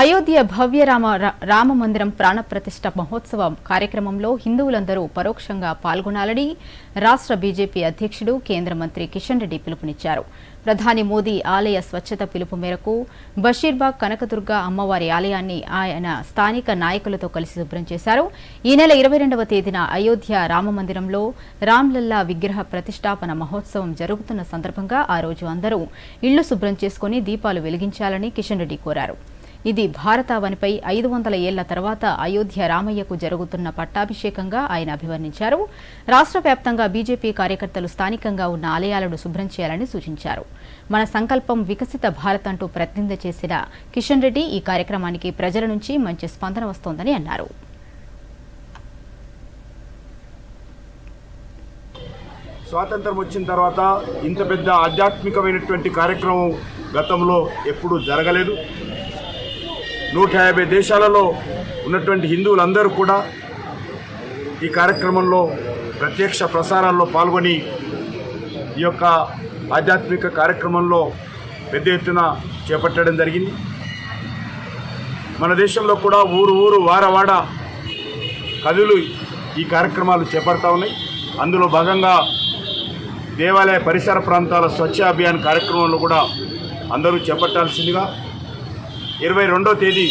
అయోధ్య భవ్య రామ రామ మందిరం ప్రాణప్రతిష్ఠ మహోత్సవ కార్యక్రమంలో హిందువులందరూ పరోక్షంగా పాల్గొనాలని రాష్ట్ర బీజేపీ అధ్యక్షుడు కేంద్ర మంత్రి కిషన్ రెడ్డి పిలుపునిచ్చారు. ప్రధాని మోదీ ఆలయ స్వచ్ఛత పిలుపు మేరకు బషీర్బాగ్ కనకదుర్గ అమ్మవారి ఆలయాన్ని ఆయన స్థానిక నాయకులతో కలిసి శుభ్రం చేశారు. ఈ నెల ఇరవై రెండవ తేదీన అయోధ్య రామ మందిరంలో రామ్లల్లా విగ్రహ ప్రతిష్టాపన మహోత్సవం జరుగుతున్న సందర్భంగా ఆ రోజు అందరూ ఇళ్ళు శుభ్రం చేసుకుని దీపాలు వెలిగించాలని కిషన్ రెడ్డి కోరారు. ఇది భారతావనిపై ఐదు వందల ఏళ్ళ తర్వాత అయోధ్య రామయ్యకు జరుగుతున్న పట్టాభిషేకంగా ఆయన అభివర్ణించారు. రాష్ట్ర వ్యాప్తంగా బీజేపీ కార్యకర్తలు స్థానికంగా ఉన్న ఆలయాలను శుభ్రం చేయాలని సూచించారు. మన సంకల్పం వికసిత భారత్ అంటూ ప్రతినిధి చేసిన కిషన్ రెడ్డి ఈ కార్యక్రమానికి ప్రజల నుంచి మంచి స్పందన వస్తోందని అన్నారు. స్వాతంత్రం వచ్చిన తర్వాత ఇంత పెద్ద ఆధ్యాత్మికమైనటువంటి కార్యక్రమం గతంలో ఎప్పుడూ జరగలేదు. నూట యాభై దేశాలలో ఉన్నటువంటి హిందువులందరూ కూడా ఈ కార్యక్రమంలో ప్రత్యక్ష ప్రసారాల్లో పాల్గొని ఈ యొక్క ఆధ్యాత్మిక కార్యక్రమంలో పెద్ద ఎత్తున చేపట్టడం జరిగింది. మన దేశంలో కూడా ఊరు ఊరు వారవాడ కథలు ఈ కార్యక్రమాలు చేపడతా ఉన్నాయి. అందులో భాగంగా దేవాలయ పరిసర ప్రాంతాల స్వచ్ఛ అభియాన్ కార్యక్రమంలో కూడా అందరూ చేపట్టాల్సిందిగా ఇరవై రెండో తేదీ.